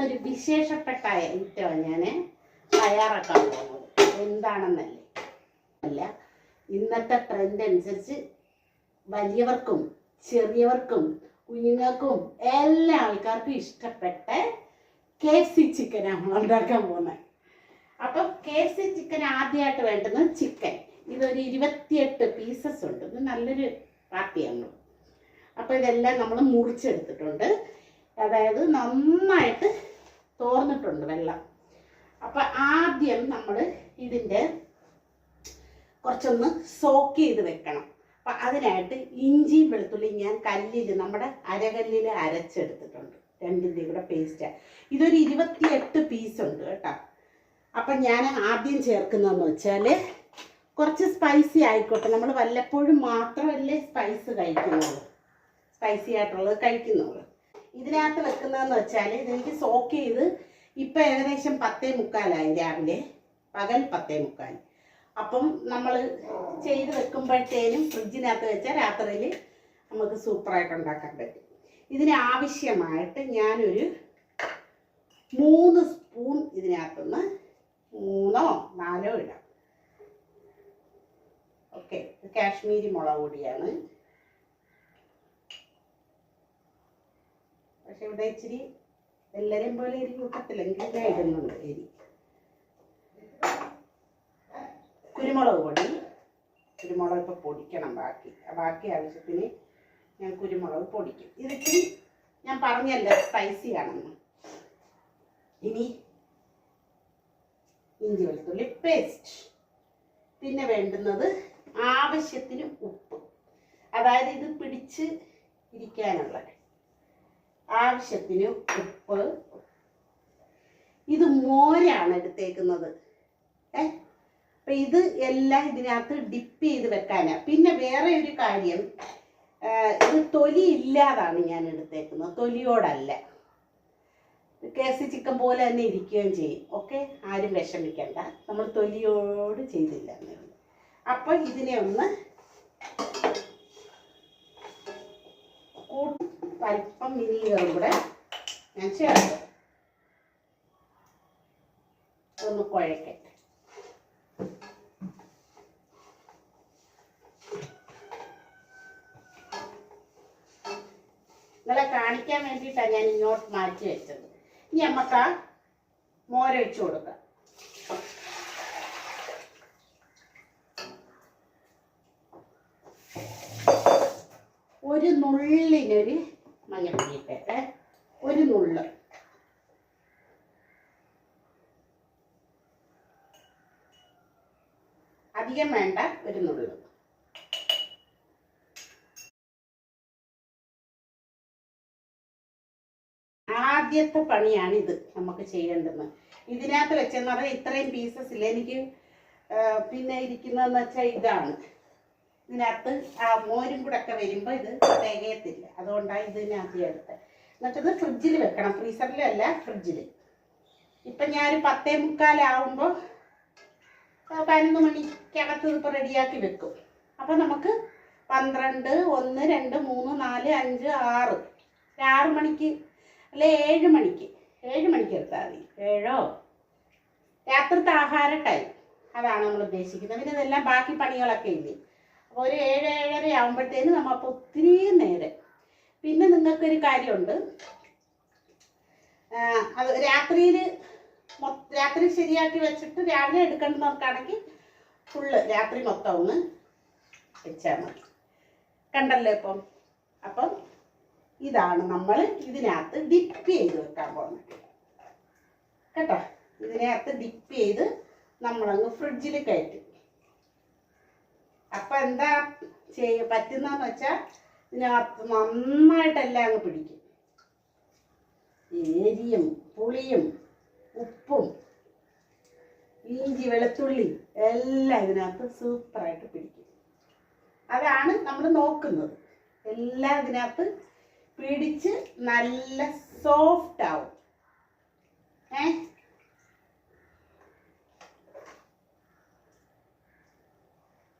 ഇന്നൊരു വിശേഷപ്പെട്ട ഐറ്റമാണ് ഞാൻ തയ്യാറാക്കാൻ പോകുന്നത്. എന്താണെന്നല്ലേ? അല്ല ഇന്നത്തെ ട്രെൻഡ് അനുസരിച്ച് വലിയവർക്കും ചെറിയവർക്കും കുഞ്ഞുങ്ങൾക്കും എല്ലാ ആൾക്കാർക്കും ഇഷ്ടപ്പെട്ട കെ സി ചിക്കൻ നമ്മൾ ഉണ്ടാക്കാൻ പോകുന്നത്. അപ്പം കെ സി ചിക്കൻ ആദ്യമായിട്ട് വേണ്ടുന്നത് ചിക്കൻ ഇതൊരു ഇരുപത്തിയെട്ട് പീസസ് ഉണ്ട്. ഇത് നല്ലൊരു പാർട്ടിയാണ് അപ്പോൾ ഇതെല്ലാം നമ്മൾ മുറിച്ചെടുത്തിട്ടുണ്ട്. അതായത് നന്നായിട്ട് തോർന്നിട്ടുണ്ട് വെള്ളം. അപ്പം ആദ്യം നമ്മൾ ഇതിന്റെ കുറച്ചൊന്ന് സോക്ക് ചെയ്ത് വെക്കണം. അപ്പം അതിനായിട്ട് ഇഞ്ചിയും വെളുത്തുള്ളിയും ഞാൻ കല്ലിൽ നമ്മുടെ അരകല്ലിൽ അരച്ചെടുത്തിട്ടുണ്ട്. രണ്ടിന്റെ കൂടെ പേസ്റ്റ് ഇതൊരു ഇരുപത്തിയെട്ട് പീസ് ഉണ്ട് കേട്ടോ. അപ്പം ഞാൻ ആദ്യം ചേർക്കുന്നതെന്ന് വെച്ചാൽ കുറച്ച് സ്പൈസി ആയിക്കോട്ടെ. നമ്മൾ വല്ലപ്പോഴും മാത്രമല്ലേ സ്പൈസ് കഴിക്കുന്നുള്ളൂ. സ്പൈസി ആയിട്ടുള്ളത് കഴിക്കുന്നുള്ളൂ. ഇതിനകത്ത് വെക്കുന്നതെന്ന് വെച്ചാൽ ഇതെനിക്ക് സോക്ക് ചെയ്ത് ഇപ്പം ഏകദേശം പത്തേ മുക്കാലായി രാവിലെ. പകൽ പത്തേ മുക്കാൽ. അപ്പം നമ്മൾ ചെയ്ത് വെക്കുമ്പോഴത്തേനും ഫ്രിഡ്ജിനകത്ത് വെച്ചാൽ രാത്രിയിൽ നമുക്ക് സൂപ്പറായിട്ട് ഉണ്ടാക്കാൻ പറ്റും. ഇതിന് ആവശ്യമായിട്ട് ഞാനൊരു മൂന്ന് സ്പൂൺ ഇതിനകത്തുനിന്ന് മൂന്നോ നാലോ ഇടാം. ഓക്കെ കാശ്മീരി മുളക് പൊടിയാണ്. പക്ഷെ ഇവിടെ ഇച്ചിരി എല്ലാവരെയും പോലെ എരി കൂട്ടത്തില്ലെങ്കിൽ ഞാൻ ഇടുന്നുണ്ട് എരി കുരുമുളക് പൊടി. കുരുമുളക് ഇപ്പോൾ പൊടിക്കണം ബാക്കി. ബാക്കി ആവശ്യത്തിന് ഞാൻ കുരുമുളക് പൊടിക്കും. ഇതിച്ചിരി ഞാൻ പറഞ്ഞല്ല സ്പൈസി ആണെന്ന്. ഇനി ഇഞ്ചി വെളുത്തുള്ളി പേസ്റ്റ് പിന്നെ വേണ്ടുന്നത് ആവശ്യത്തിന് ഉപ്പ്. അതായത് ഇത് പിടിച്ച് ഇരിക്കാനുള്ള ആവശ്യത്തിന് ഉപ്പ്. ഇത് മോരാണ് എടുത്തേക്കുന്നത്. ഏ? അപ്പൊ ഇത് എല്ലാം ഇതിനകത്ത് ഡിപ്പ് ചെയ്ത് വെക്കാനാ. പിന്നെ വേറെ ഒരു കാര്യം ഇത് തൊലി ഇല്ലാതാണ് ഞാൻ എടുത്തേക്കുന്നത്. തൊലിയോടല്ല. കേസി ചിക്കൻ പോലെ തന്നെ ഇരിക്കുകയും ചെയ്യും. ഓക്കെ? ആരും വിഷമിക്കണ്ട. നമ്മൾ തൊലിയോട് ചെയ്തില്ല എന്നേ. അപ്പോൾ ഇതിനെ ഒന്ന് അല്പം വിനീഗറും കൂടെ ഞാൻ ചേർക്കും ഒന്ന് കുഴക്കട്ടെ നിങ്ങളെ കാണിക്കാൻ വേണ്ടിയിട്ടാണ് ഞാൻ ഇങ്ങോട്ട് മാറ്റി വെച്ചത്. ഇനി നമുക്ക് ആ മോരൊഴിച്ചു കൊടുക്കാം. ഒരു നുള്ളിനൊരു മഞ്ഞപ്പൊടി ഇട്ടേ ഒരു നുള്ള്. അധികം വേണ്ട ഒരു നുള്ള്. ആദ്യത്തെ പണിയാണ് ഇത് നമുക്ക് ചെയ്യേണ്ടത്. ഇതിനകത്ത് വെച്ചെന്ന് പറഞ്ഞാൽ ഇത്രയും പീസസ് ഇല്ല? എനിക്ക് പിന്നെ ഇരിക്കുന്നതെന്ന് വെച്ചാൽ ഇതാണ്. ഇതിനകത്ത് ആ മോരും കൂടെ ഒക്കെ വരുമ്പോൾ ഇത് തികയത്തില്ല. അതുകൊണ്ടാണ് ഇതിനകത്ത് എടുത്തത് എന്നിട്ടത് ഫ്രിഡ്ജിൽ വെക്കണം. ഫ്രീസറിലല്ല ഫ്രിഡ്ജിൽ ഇപ്പം ഞാൻ പത്തേ മുക്കാലാവുമ്പോൾ പതിനൊന്ന് മണിക്കകത്ത് ഇതിപ്പോൾ റെഡിയാക്കി വെക്കും. അപ്പം നമുക്ക് പന്ത്രണ്ട് ഒന്ന് രണ്ട് മൂന്ന് നാല് അഞ്ച് ആറ്. ആറ് മണിക്ക് അല്ലെ ഏഴ് മണിക്ക്. ഏഴ് മണിക്ക് എടുത്താൽ മതി. ഏഴോ? രാത്രിത്തെ ആഹാര ടൈം അതാണ് നമ്മൾ ഉദ്ദേശിക്കുന്നത്. പിന്നെ ഇതെല്ലാം ബാക്കി പണികളൊക്കെ ഇല്ലേ? അപ്പോൾ ഒരു ഏഴ് ഏഴര ആകുമ്പോഴത്തേന് നമ്മൾ അപ്പോൾ ഒത്തിരി നേരെ. പിന്നെ നിങ്ങൾക്കൊരു കാര്യമുണ്ട്. അത് രാത്രിയിൽ രാത്രി ശരിയാക്കി വെച്ചിട്ട് രാവിലെ എടുക്കേണ്ടവർക്കാണെങ്കിൽ ഫുള്ള് രാത്രി മൊത്തം ഒന്ന് വെച്ചാൽ മതി. കണ്ടല്ലോ ഇപ്പം. അപ്പം ഇതാണ് നമ്മൾ ഇതിനകത്ത് ഡിപ്പ് ചെയ്ത് വെക്കാൻ പോകുന്നത് കേട്ടോ? ഇതിനകത്ത് ഡിപ്പ് ചെയ്ത് നമ്മളങ്ങ് ഫ്രിഡ്ജിൽ കയറ്റും. അപ്പം എന്താ ചെയ്യ പറ്റുന്നതെന്ന് വെച്ചാൽ ഇതിനകത്ത് നന്നായിട്ടെല്ലാം അങ്ങ് പിടിക്കും. എരിയും പുളിയും ഉപ്പും ഇഞ്ചി വെളുത്തുള്ളി എല്ലാം ഇതിനകത്ത് സൂപ്പറായിട്ട് പിടിക്കും. അതാണ് നമ്മൾ നോക്കുന്നത്. എല്ലാം ഇതിനകത്ത് പിടിച്ച് നല്ല സോഫ്റ്റ് ആവും ഏ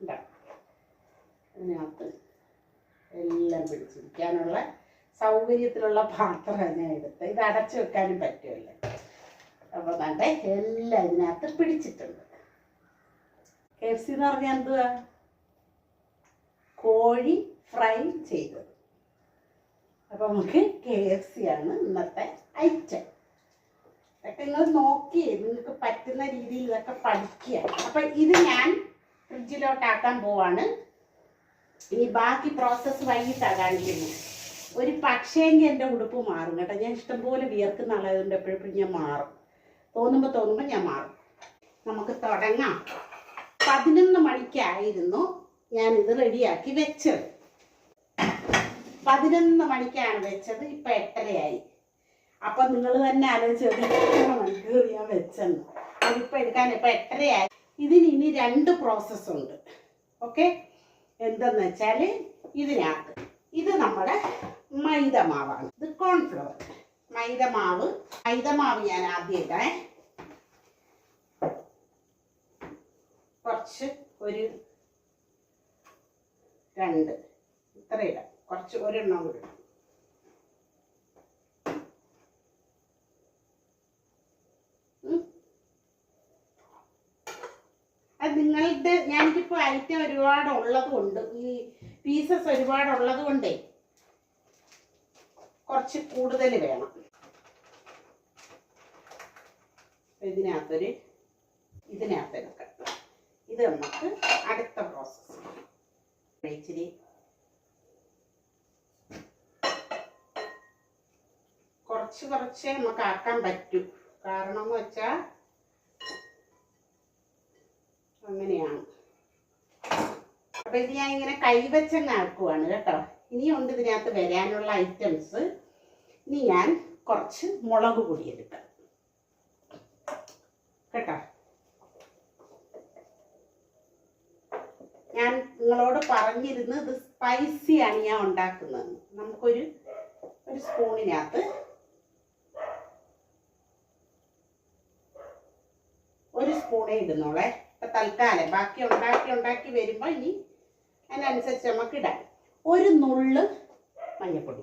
ഇതാ. ഇതിനകത്ത് എല്ലാം പിടിച്ചിരിക്കാനുള്ള സൗകര്യത്തിലുള്ള പാത്രമാണ് ഞാൻ എടുത്തത് ഇത് അടച്ചു വെക്കാനും പറ്റുമല്ലോ. അപ്പോൾ കണ്ടേ എല്ലാം ഇതിനകത്ത് പിടിച്ചിട്ടുണ്ട്. കെ എഫ് സി എന്ന് പറഞ്ഞാൽ എന്തുവാ? കോഴി ഫ്രൈ ചെയ്തത്. അപ്പോൾ നമുക്ക് കെ എഫ് സി ആണ് ഇന്നത്തെ ഐറ്റം. ഇതൊക്കെ നിങ്ങൾ നോക്കി നിങ്ങൾക്ക് പറ്റുന്ന രീതിയിൽ ഇതൊക്കെ പഠിക്കുക. അപ്പം ഇത് ഞാൻ ഫ്രിഡ്ജിലോട്ടാക്കാൻ പോവാണ്. ഇനി ബാക്കി പ്രോസസ്സ് വൈകിട്ടാണ് കാണിക്കുന്നത് ഒരു പക്ഷേങ്കിൽ എന്റെ ഉടുപ്പ് മാറും കേട്ടോ. ഞാൻ ഇഷ്ടംപോലെ വിയർക്കുന്ന ആളായതുകൊണ്ട് എപ്പോഴെപ്പോഴും ഞാൻ മാറും. തോന്നുമ്പോൾ തോന്നുമ്പോൾ ഞാൻ മാറും. നമുക്ക് തുടങ്ങാം. പതിനൊന്ന് മണിക്കായിരുന്നു ഇത് റെഡിയാക്കി വെച്ചത്. പതിനൊന്ന് മണിക്കാണ് വെച്ചത്. ഇപ്പം എട്ടരയായി. അപ്പം നിങ്ങൾ തന്നെ ആലോചിച്ച് എത്ര മണിക്കൂർ ഞാൻ വെച്ചെന്ന്. അതിപ്പോൾ എടുക്കാൻ ഇപ്പം എട്ടരയായി. ഇതിന് ഇനി രണ്ട് പ്രോസസ്സുണ്ട് ഓക്കെ എന്തെന്ന് വെച്ചാൽ ഇതിനകത്ത്. ഇത് നമ്മുടെ മൈദ മാവാണ് ഇത് കോൺഫ്ലവർ മൈദ മാവ് മൈദ മാവ് ഞാൻ ആദ്യം കുറച്ച് ഒരു രണ്ട്. ഇത്ര ഇടാം. കുറച്ച് ഒരെണ്ണം കൂടി ഇടാം. അത് നിങ്ങളുടെ ഞാനിപ്പോൾ ഐറ്റം ഒരുപാട് ഉള്ളത് കൊണ്ട് ഈ പീസസ് ഒരുപാട് ഉള്ളത് കൊണ്ടേ കുറച്ച് കൂടുതൽ വേണം. ഇതിനകത്തൊരു ഇതിനകത്തെടുക്കാം ഇത് നമുക്ക് അടുത്ത പ്രോസസ്സ് ഇച്ചിരി കുറച്ച് കുറച്ച് നമുക്ക് ആക്കാൻ പറ്റൂ. കാരണം എന്ന് വെച്ചാൽ അങ്ങനെയാണ്. അപ്പൊ ഇത് ഞാൻ ഇങ്ങനെ കൈവച്ചങ്ങ് ആക്കുവാണ് കേട്ടോ. ഇനിയുണ്ട് ഇതിനകത്ത് വരാനുള്ള ഐറ്റംസ് ഇനി ഞാൻ കുറച്ച് മുളക് പൊടി എടുക്കാം. കേട്ടോ? ഞാൻ നിങ്ങളോട് പറഞ്ഞിരുന്നു ഇത് സ്പൈസിയാണ് ഞാൻ ഉണ്ടാക്കുന്നത്. നമുക്കൊരു ഒരു സ്പൂണിനകത്ത് ഒരു സ്പൂണേ ഇടുന്നോളെ ഇപ്പൊ തൽക്കാലം. ബാക്കി ഉണ്ടാക്കി ഉണ്ടാക്കി വരുമ്പോ ഇനി അതിനനുസരിച്ച് നമുക്ക് ഇടാം. ഒരു നുള്ള് മഞ്ഞൾപ്പൊടി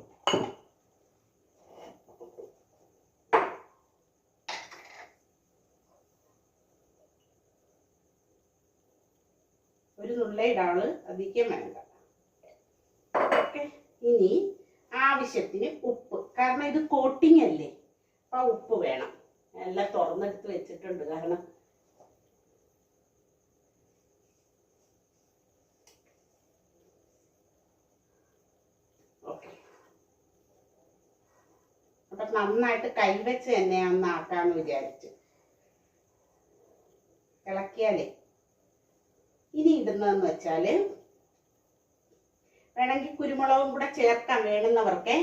ഒരു നുള്ളേ ഇടാൾ അധികം വേണ്ട. ഓക്കെ. ഇനി ആവശ്യത്തിന് ഉപ്പ്. കാരണം ഇത് കോട്ടിംഗ് അല്ലേ? അപ്പൊ ഉപ്പ് വേണം. എല്ലാം തുറന്നെടുത്ത് വെച്ചിട്ടുണ്ട്. കാരണം ഓക്കെ അപ്പൊ നന്നായിട്ട് കൈവച്ച് തന്നെ ഒന്ന് ആട്ടാന്ന് വിചാരിച്ചു. ഇളക്കിയാലേ. ഇനി ഇടുന്നതെന്ന് വെച്ചാൽ വേണമെങ്കിൽ കുരുമുളകും കൂടെ ചേർക്കാൻ വേണമെന്നവർക്ക്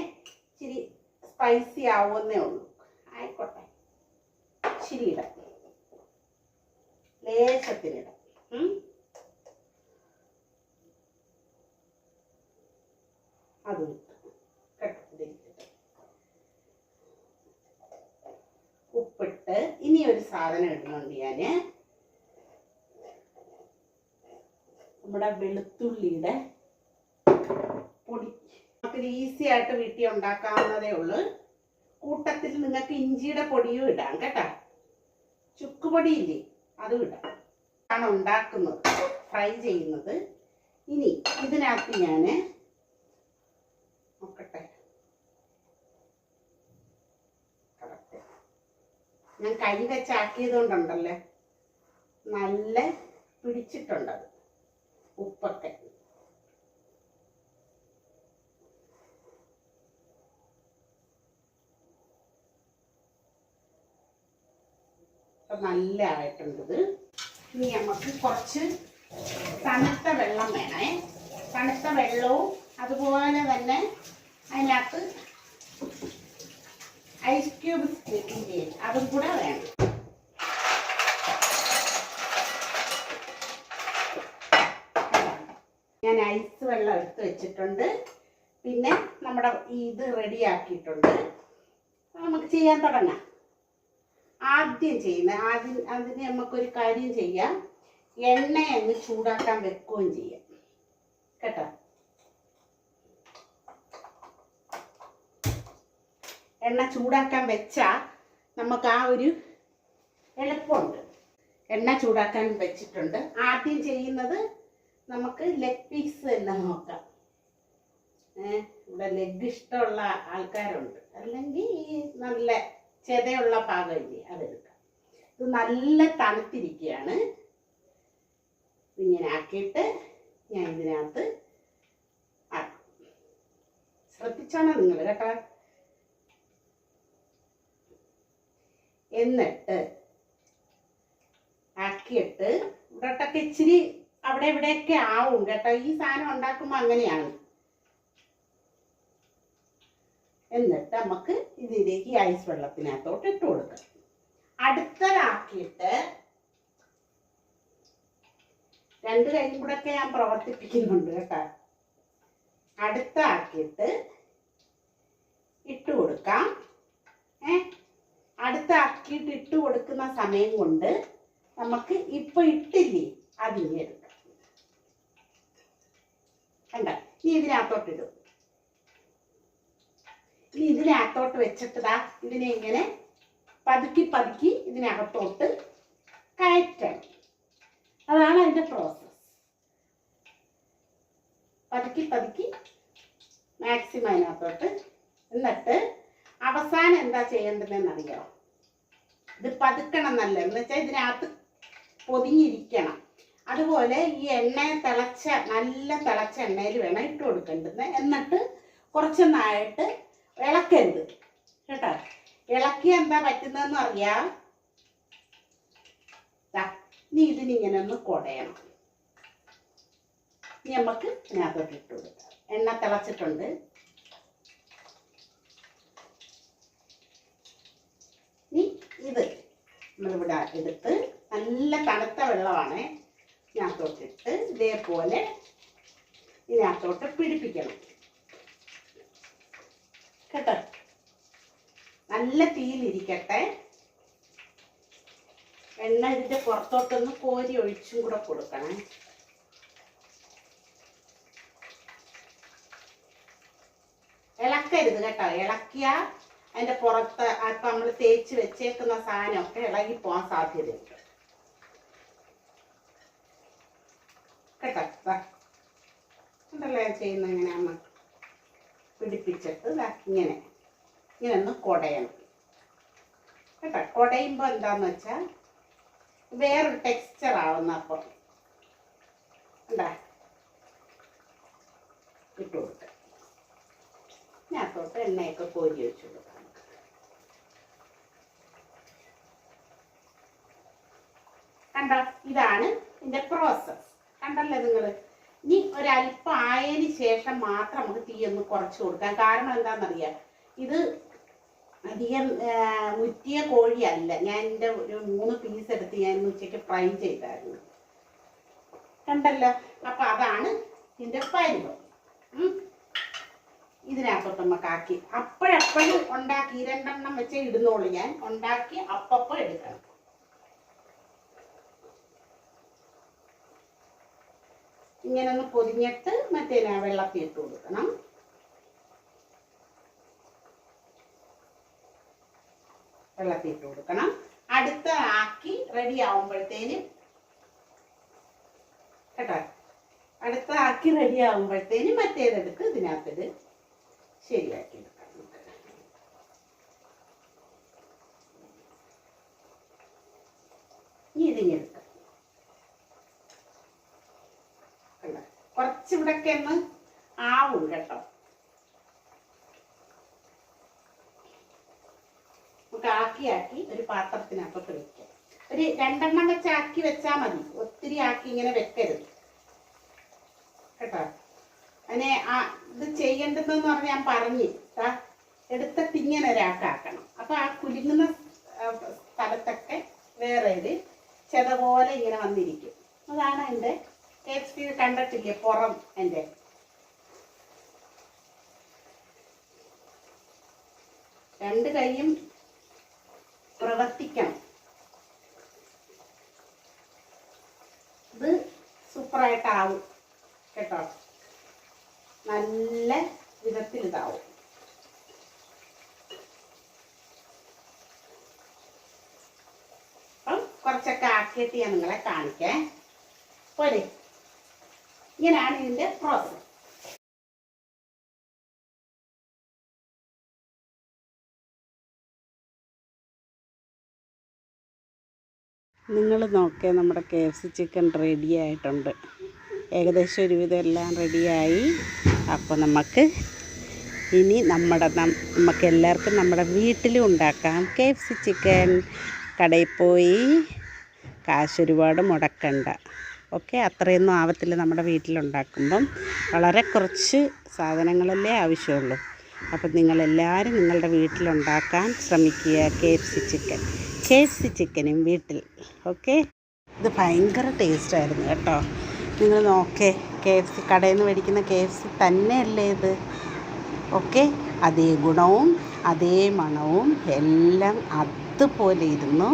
ഇച്ചിരി സ്പൈസി ആവുമെന്നേ ഉള്ളൂ. ആയിക്കോട്ടെ. ഇച്ചിരി ഇടാം. ലേശത്തിനിടാം. അതും ഇട്ടു. കേട്ടോ, ഇതിരിക്കട്ടെ. ഉപ്പിട്ട് ഇനി ഒരു സാധനം ഇടുന്നുണ്ട് ഞാൻ. നമ്മുടെ വെളുത്തുള്ളിയുടെ പൊടി. നമുക്കിത് ഈസി ആയിട്ട് വീട്ടിൽ ഉണ്ടാക്കാവുന്നതേ ഉള്ളൂ. കൂട്ടത്തിൽ നിങ്ങൾക്ക് ഇഞ്ചിയുടെ പൊടിയും ഇടാം കേട്ടോ. ചുക്കുപൊടി ഇല്ലേ അതും ഇടാം. ആണ് ഉണ്ടാക്കുന്നത് ഫ്രൈ ചെയ്യുന്നത്. ഇനി ഇതിനകത്ത് ഞാൻ ഞാൻ കൈ വെച്ചാക്കിയത് കൊണ്ടുണ്ടല്ലേ നല്ല പിടിച്ചിട്ടുണ്ടത് ഉപ്പൊക്കെ. നല്ല ആയിട്ടുണ്ടത്. ഇനി നമുക്ക് കുറച്ച് തണുത്ത വെള്ളം വേണേ. തണുത്ത വെള്ളവും അതുപോലെ തന്നെ അതിനകത്ത് ഐസ് ക്യൂബ്സ് ചെയ്യും അതും കൂടെ വേണം. ഞാൻ ഐസ് വെള്ളം എടുത്ത് വെച്ചിട്ടുണ്ട്. പിന്നെ നമ്മുടെ ഇത് റെഡിയാക്കിയിട്ടുണ്ട് നമുക്ക് ചെയ്യാൻ തുടങ്ങാം. ആദ്യം ചെയ്യുന്ന ആദ്യം അതിന് നമുക്കൊരു കാര്യം ചെയ്യാം. എണ്ണ ചൂടാക്കാൻ വെക്കുകയും ചെയ്യാം. കേട്ടോ? എണ്ണ ചൂടാക്കാൻ വെച്ചാൽ നമുക്ക് ആ ഒരു എളുപ്പമുണ്ട്. എണ്ണ ചൂടാക്കാൻ വെച്ചിട്ടുണ്ട്. ആദ്യം ചെയ്യുന്നത് നമുക്ക് ലെഗ് പീസ് തന്നെ നോക്കാം. ഇവിടെ ലെഗ് ഇഷ്ടമുള്ള ആൾക്കാരുണ്ട്. അല്ലെങ്കിൽ നല്ല ചെതയുള്ള ഭാഗമില്ലേ അതെടുക്കാം. ഇത് നല്ല തണുത്തിരിക്കുകയാണ്. ഇങ്ങനെ ആക്കിയിട്ട് ഞാൻ ഇതിനകത്ത് ആക്കും. ശ്രദ്ധിച്ചാണോ നിങ്ങൾ കേട്ടോ. എന്നിട്ട് ആക്കിയിട്ട് ഇവിടോട്ടൊക്കെ ഇച്ചിരി അവിടെ ഇവിടെയൊക്കെ ആവും കേട്ടോ. ഈ സാധനം ഉണ്ടാക്കുമ്പോൾ അങ്ങനെയാണ്. എന്നിട്ട് നമുക്ക് ഇതിലേക്ക് ഐസ് വെള്ളത്തിനകത്തോട്ട് ഇട്ട് കൊടുക്കാം. അടുത്തതാക്കിയിട്ട് രണ്ട് കൈയും കൂടെ ഒക്കെ ഞാൻ പ്രവർത്തിപ്പിക്കുന്നുണ്ട് കേട്ടോ. അടുത്താക്കിയിട്ട് ഇട്ട് കൊടുക്കാം. ഏ? അടുത്ത അക്കിയിട്ട് ഇട്ട് കൊടുക്കുന്ന സമയം കൊണ്ട് നമുക്ക് ഇപ്പൊ ഇട്ടില്ലേ അതിനെ എടുക്കാം. കണ്ട? ഇനി ഇതിനകത്തോട്ട് ഇടും. ഇനി ഇതിനകത്തോട്ട് വെച്ചിട്ടതാ ഇതിനെ ഇങ്ങനെ പതുക്കി പതുക്കി ഇതിനകത്തോട്ട് കയറ്റണം. അതാണ് അതിന്റെ പ്രോസസ് പതുക്കി പതുക്കി മാക്സിമം അതിനകത്തോട്ട് എന്നിട്ട് അവസാനം എന്താ ചെയ്യേണ്ടതെന്ന് അറിയാമോ ഇത് പതുക്കണം എന്നല്ല എന്ന് വെച്ചാൽ ഇതിനകത്ത് പൊതിഞ്ഞിരിക്കണം. അതുപോലെ ഈ എണ്ണ തിളച്ച നല്ല തിളച്ച എണ്ണയിൽ വേണം ഇട്ട് കൊടുക്കേണ്ടത്. എന്നിട്ട് കുറച്ചൊന്നായിട്ട് ഇളക്കരുത്. കേട്ടോ? ഇളക്കി എന്താ പറ്റുന്നതെന്ന് അറിയാം? ഇനി ഇതിനിങ്ങനെ ഒന്ന് കുടയണം. ഇനി നമുക്ക് ഇതിനകത്തോട്ട് ഇട്ട് കൊടുക്കാം. എണ്ണ തിളച്ചിട്ടുണ്ട്. ഇനി ഇത് നമ്മളിവിടെ എടുത്ത് നല്ല തണുത്ത വെള്ളമാണ് ഇതിനകത്തോട്ടിട്ട് ഇതേപോലെ ഇതിനകത്തോട്ട് പിടിപ്പിക്കണം. കേട്ടോ? നല്ല തീയിലിരിക്കട്ടെ. എണ്ണ ഇതിന്റെ പുറത്തോട്ടൊന്ന് കോരി ഒഴിച്ചും കൂടെ കൊടുക്കണേ. ഇളക്കരുത് കേട്ടോ. ഇളക്കിയ അതിന്റെ പുറത്ത് അപ്പൊ നമ്മൾ തേച്ച് വെച്ചേക്കുന്ന സാധനമൊക്കെ ഇളകി പോകാൻ സാധ്യതയുണ്ട്. കേട്ടോ? ദാ. ചെയ്യുന്ന എങ്ങനെയാണ് പിടിപ്പിച്ചിട്ട് ഇങ്ങനെ. ഇങ്ങനെ ഒന്ന് കുടയണം. കേട്ടോ? കുടയുമ്പോൾ എന്താന്ന് വെച്ചാൽ വേറൊരു ടെക്സ്ചർ ആവുന്ന അപ്പം. എന്താ ഇട്ട് കൊടുക്കുക ഇതിനകത്തോട്ട് എണ്ണയൊക്കെ കോരി വെച്ചു കൊടുക്കാം. കണ്ടോ ഇതാണ് ഇതിന്റെ പ്രോസസ് കണ്ടല്ലേ നിങ്ങൾ ഇനി ഒരല്പം ആയതിന് ശേഷം മാത്രം നമുക്ക് തീ ഒന്ന് കുറച്ച് കൊടുക്കാം. കാരണം എന്താണെന്നറിയാം? ഇത് അധികം ഉറ്റിയ കോഴിയല്ല. ഞാൻ എന്റെ ഒരു മൂന്ന് പീസ് എടുത്ത് ഞാൻ ഉച്ചയ്ക്ക് ഫ്രൈ ചെയ്തായിരുന്നു. കണ്ടല്ലോ? അപ്പൊ അതാണ് ഇതിന്റെ പരിവം. ഇതിനകത്തോട്ട് നമുക്ക് ആക്കി. അപ്പോഴപ്പോഴും ഉണ്ടാക്കി. രണ്ടെണ്ണം വെച്ചേ ഇടുന്നുള്ളൂ ഞാൻ. ഉണ്ടാക്കി അപ്പപ്പോൾ എടുക്കണം. ഇങ്ങനെ ഒന്ന് പൊതിഞ്ഞിട്ട് മറ്റേ വെള്ളത്തിൽ ഇട്ട് കൊടുക്കണം. വെള്ളത്തിൽ ഇട്ട് കൊടുക്കണം. അടുത്ത ആക്കി റെഡി ആവുമ്പോഴത്തേനും കേട്ടോ? അടുത്ത ആക്കി റെഡി ആവുമ്പോഴത്തേനും മറ്റേതെടുത്ത് ഇതിനകത്തിത് ശരിയാക്കി എടുക്കാം. ഇനി കണ്ടോ? കുറച്ചിവിടൊക്കെ ഒന്ന് ആവും കേട്ടോ. നമുക്ക് ആക്കി ഒരു പാത്രത്തിനകത്തോട്ട് വെക്കാം. ഒരു രണ്ടെണ്ണം വെച്ച് ആക്കി വെച്ചാൽ മതി. ഒത്തിരി ആക്കി ഇങ്ങനെ വെക്കരുത്. കേട്ടോ? അതിനെ ആ ഇത് ചെയ്യേണ്ടതെന്ന് പറഞ്ഞ് ഞാൻ പറഞ്ഞു. എടുത്തിട്ട് ഇങ്ങനെ ഒരാക്കാക്കണം അപ്പൊ ആ കുലുങ്ങുന്ന സ്ഥലത്തൊക്കെ വേറെ ഇത് ചെത പോലെ ഇങ്ങനെ വന്നിരിക്കും. അതാണ് എന്റെ ടേസ്റ്റ് കണ്ടിട്ടില്ലേ പുറം എന്റെ. രണ്ട് കൈയും പ്രവർത്തിക്കണം. ഇത് സൂപ്പറായിട്ടാവും കേട്ടോ. നല്ല വിധത്തിൽ ഇതാവും അപ്പം കുറച്ചൊക്കെ ആക്കിയിട്ട് ഞാൻ നിങ്ങളെ കാണിക്കേ. പോരെ. ഇങ്ങനെയാണ് ഇതിന്റെ പ്രോസസ് നിങ്ങൾ നോക്കേ നമ്മുടെ K F C chicken ready ആയിട്ടുണ്ട്. ഏകദേശം ഒരുവിധം എല്ലാം റെഡിയായി അപ്പോൾ നമുക്ക് ഇനി നമ്മുടെ നമുക്ക് എല്ലാവർക്കും നമ്മുടെ വീട്ടിലും ഉണ്ടാക്കാം. കെ എഫ് സി ചിക്കൻ കടയിൽ പോയി കാശ് ഒരുപാട് മുടക്കണ്ട. ഓക്കെ അത്രയൊന്നും ആവത്തില്ല നമ്മുടെ വീട്ടിലുണ്ടാക്കുമ്പം. വളരെ കുറച്ച് സാധനങ്ങളല്ലേ ആവശ്യമുള്ളൂ. അപ്പം നിങ്ങളെല്ലാവരും നിങ്ങളുടെ വീട്ടിലുണ്ടാക്കാൻ ശ്രമിക്കുക K F C chicken K F C ചിക്കനും വീട്ടിൽ. ഓക്കെ ഇത് ഭയങ്കര ടേസ്റ്റായിരുന്നു കേട്ടോ. നിങ്ങൾ നോക്കേ കെ എഫ് സി കടയിൽ നിന്ന് മേടിക്കുന്ന കെ എഫ് സി തന്നെയല്ലേ ഇത്? ഓക്കെ അതേ ഗുണവും അതേ മണവും എല്ലാം അതുപോലെ ഇരുന്നു.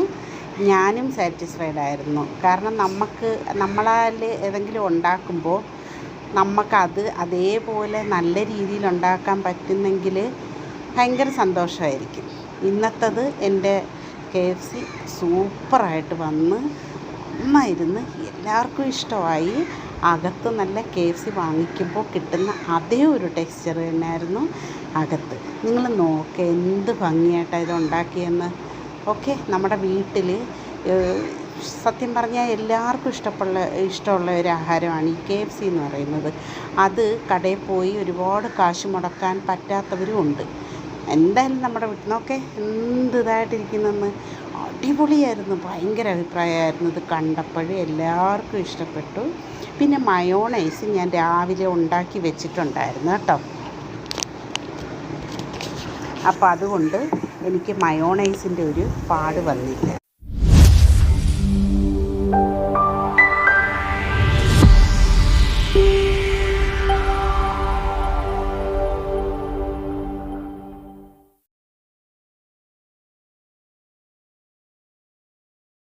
ഞാനും സാറ്റിസ്ഫൈഡ് ആയിരുന്നു. കാരണം നമുക്ക് നമ്മളാൽ ഏതെങ്കിലും ഉണ്ടാക്കുമ്പോൾ നമുക്കത് അതേപോലെ നല്ല രീതിയിൽ ഉണ്ടാക്കാൻ പറ്റുന്നെങ്കിൽ ഭയങ്കര സന്തോഷമായിരിക്കും ഇന്നത്തത് എന്റെ കെ എഫ് സി സൂപ്പറായിട്ട് വന്ന് ഒന്നായിരുന്ന് എല്ലാവർക്കും ഇഷ്ടമായി. അകത്ത് നല്ല കെ എഫ് സി വാങ്ങിക്കുമ്പോൾ കിട്ടുന്ന അതേ ഒരു ടെക്സ്ചർ തന്നെയായിരുന്നു അകത്ത്. നിങ്ങൾ നോക്ക് എന്ത് ഭംഗിയായിട്ടാണ് ഇത് ഉണ്ടാക്കിയെന്ന്. ഓക്കെ നമ്മുടെ വീട്ടിൽ സത്യം പറഞ്ഞാൽ എല്ലാവർക്കും ഇഷ്ടപ്പെടുന്ന ഇഷ്ടമുള്ള ഒരു ആഹാരമാണ് ഈ കെ എഫ് സി എന്ന് പറയുന്നത്. അത് കടയിൽ പോയി ഒരുപാട് കാശ് മുടക്കാൻ പറ്റാത്തവരും ഉണ്ട്. എന്തായാലും നമ്മുടെ വീട്ടിൽ നിന്നൊക്കെ എന്ത് ഇതായിട്ടിരിക്കുന്നെന്ന് അടിപൊളിയായിരുന്നു ഭയങ്കര അഭിപ്രായമായിരുന്നു. ഇത് കണ്ടപ്പോഴും എല്ലാവർക്കും ഇഷ്ടപ്പെട്ടു. പിന്നെ മയോണൈസ് ഞാൻ രാവിലെ ഉണ്ടാക്കി വെച്ചിട്ടുണ്ടായിരുന്നു കേട്ടോ. അപ്പോൾ അതുകൊണ്ട് എനിക്ക് മയോണൈസിന്റെ ഒരു പാട് വന്നില്ല.